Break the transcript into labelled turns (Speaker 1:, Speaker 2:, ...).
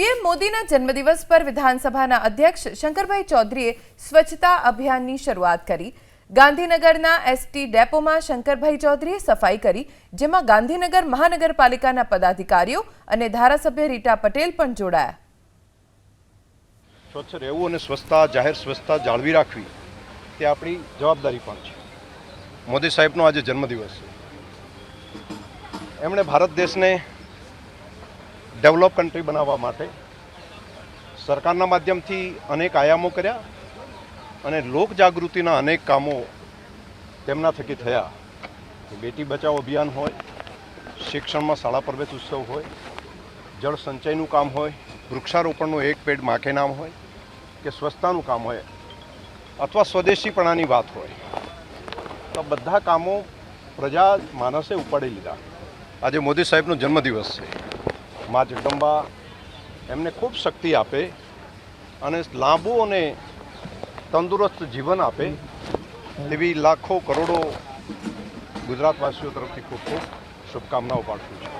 Speaker 1: PM મોદીના જન્મદિવસ પર વિધાનસભાના અધ્યક્ષ શંકરભાઈ ચૌધરીએ સ્વચ્છતા અભિયાનની શરૂઆત કરી. ગાંધીનગરના એસટી ડેપોમાં શંકરભાઈ ચૌધરીએ સફાઈ કરી, જેમાં ગાંધીનગર મહાનગરપાલિકાના પદાધિકારીઓ અને ધારાસભ્ય રીટા પટેલ પણ જોડાયા.
Speaker 2: સ્વચ્છ રહેવું અને સ્વચ્છતા, જાહેર સ્વચ્છતા જાળવી રાખવી, તે આપણી જવાબદારી પણ છે. મોદી સાહેબનો આજે જન્મદિવસ છે. એમણે ભારત દેશને ડેવલપ કન્ટ્રી બનાવવા માટે સરકારના માધ્યમથી અનેક આયામો કર્યા અને લોક જાગૃતિના અનેક કામો તેમના થકી થયા. બેટી બચાવો અભિયાન હોય, શિક્ષણમાં શાળા પ્રવેશ ઉત્સવ હોય, જળ સંચયનું કામ હોય, વૃક્ષારોપણનું એક પેડ માકે નામ હોય કે સ્વચ્છતાનું કામ હોય અથવા સ્વદેશીપણાની વાત હોય, તો બધા કામો પ્રજા માનસે ઉપાડી લીધા. આજે મોદી સાહેબનો જન્મદિવસ છે. મા જગદંબા એમને ખૂબ શક્તિ આપે અને લાંબુ અને તંદુરસ્ત જીવન આપે એવી લાખો કરોડો ગુજરાતવાસીઓ તરફથી ખૂબ ખૂબ શુભકામનાઓ પાઠવું છું.